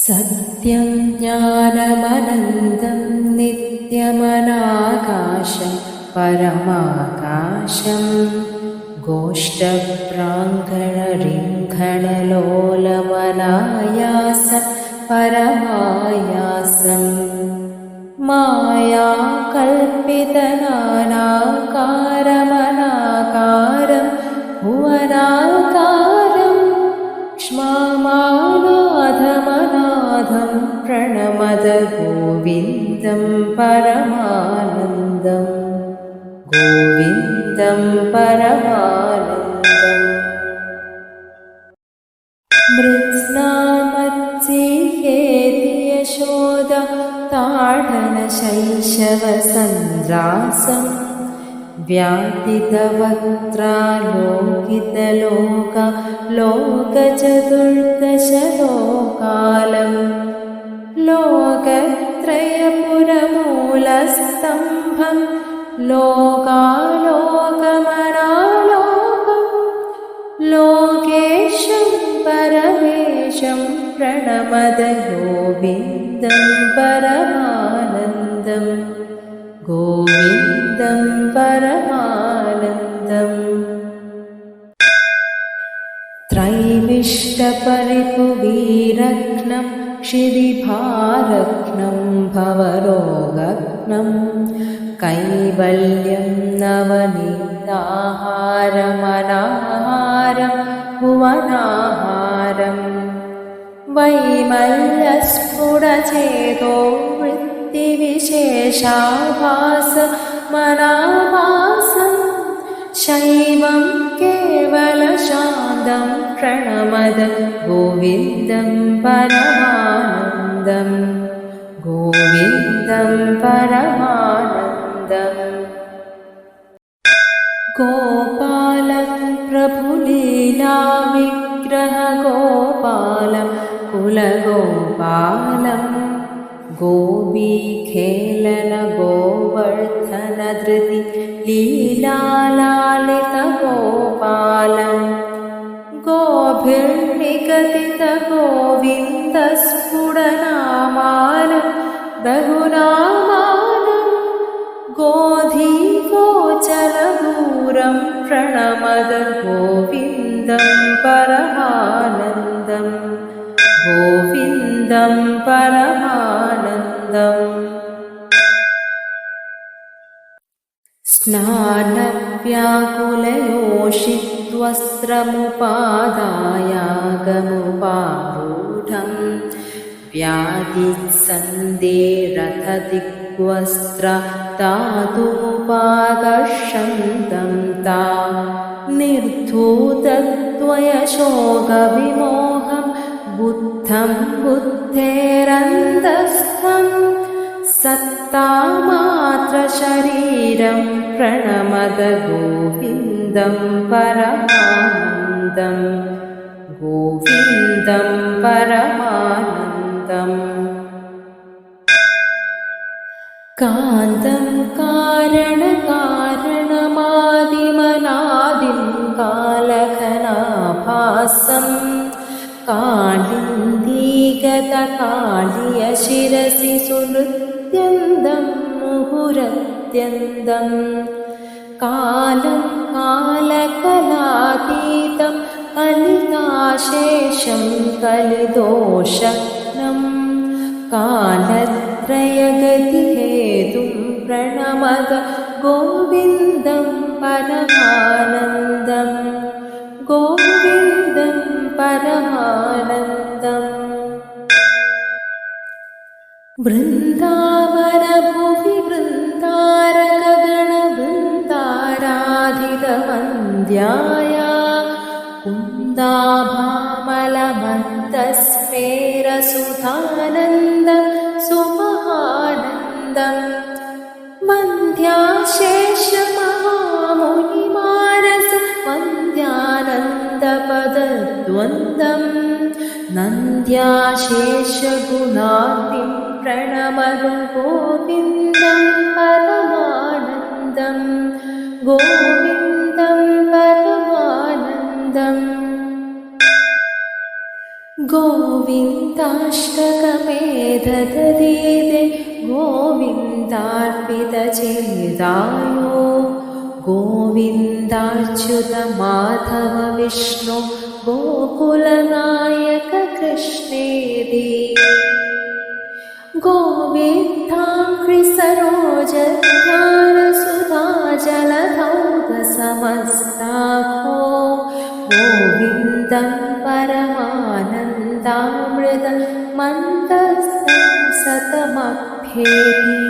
सत्यं ज्ञानमनन्दं नित्यमनाकाशं परमाकाशं गोष्ठप्राङ्गणरिङ्गणलोलमनायास परमायासं माया कल्पितनानाकारमनाकारं क्ष्मामानाधमनाधं प्रणमद गोविन्दं परमानन्दं। गोविन्दं परमानन्दम् मृत्स्नामत्सिहेति यशोद ताडनशैशवसन्द्रासं व्यापितवक्त्रालोकितलोक लोकचतुर्दशलोकालं लोकत्रयपुरमूलस्तम्भं लोकालोकमनालोकं लोकेशं परमेशं प्रणमद गोविन्दं परमानन्दं गोविन्दं परमानन्दम् त्रैविष्टपरिपुवीरघ्नं क्षिरिभारघ्नं भवरोगघ्नं कैवल्यं नवनीताहारमनाहारं भुवनाहारं वैमल्यस्फुटचेतो वृत्तिविशेषाभासमनाभासं शैवं केवलशान्तं प्रणमद गोविन्दं परमानन्दं गोविन्दं परमानन्दम्। गोपालं प्रभुलीलाविग्रहगोपालं कुलगोपालं गोपीखेलनगोवर्धनधृति लीलालालितगोपालं गोभिर्निगदितगोविन्दस्फुटनामानं बहुनामानं गोधीगोचरदूरं प्रणमद गोविन्दं परमानन्दं गोविन्दं परमानन्दम् स्नानव्याकुलयोषित्वस्त्रमुपादायागमुपारूढं व्याधिसन्देरथदिग्वस्त्र दातुमुपाकर्षन्तं ता निर्धूतत्वयशोकविमोहं बुद्धं बुद्धेरन्तस्थम् सत्तामात्रशरीरं प्रणमद गोविन्दं परमानन्दं गोविन्दं परमानन्दम् कान्तं कारणकारणमादिमनादिं कालघनाभासम् കാളിന്ദീകത കാളിയ ശിരസി സുനൃത്യന്തം മുഹുരത്യന്തം. കാലം കാലകലാതീതം കലിതാശേഷം കാലത്രയഗതി കാലത്രയഗതിഹേതും പ്രണമത ഗോവിന്ദം പരമാനന്ദം. ഗോവിന്ദ परमानन्दम्। वृन्दावनभुवि वृन्दारकगणवृन्दाराधितवन्द्याया कुन्दाभामलमन्दस्मेरसुधानन्द सुमहानन्दम् वन्द्याशेषमहामुनिमानस नन्द्याशेषगुणार्तिं प्रणमद गोविन्दं परमानन्दं गोविन्दं परमानन्दम् गोविन्दाष्टकमेधदीदे गोविन्दार्पितचेदायो गोविन्दाच्युतमाधव विष्णु गोकुलनायक कृष्णेदि गोविन्दाङ्घ्रिसरोजध्यानसुधा जलधौतसमस्ताको गोविन्दं परमानन्दामृत मन्दस्तं सतमभ्येति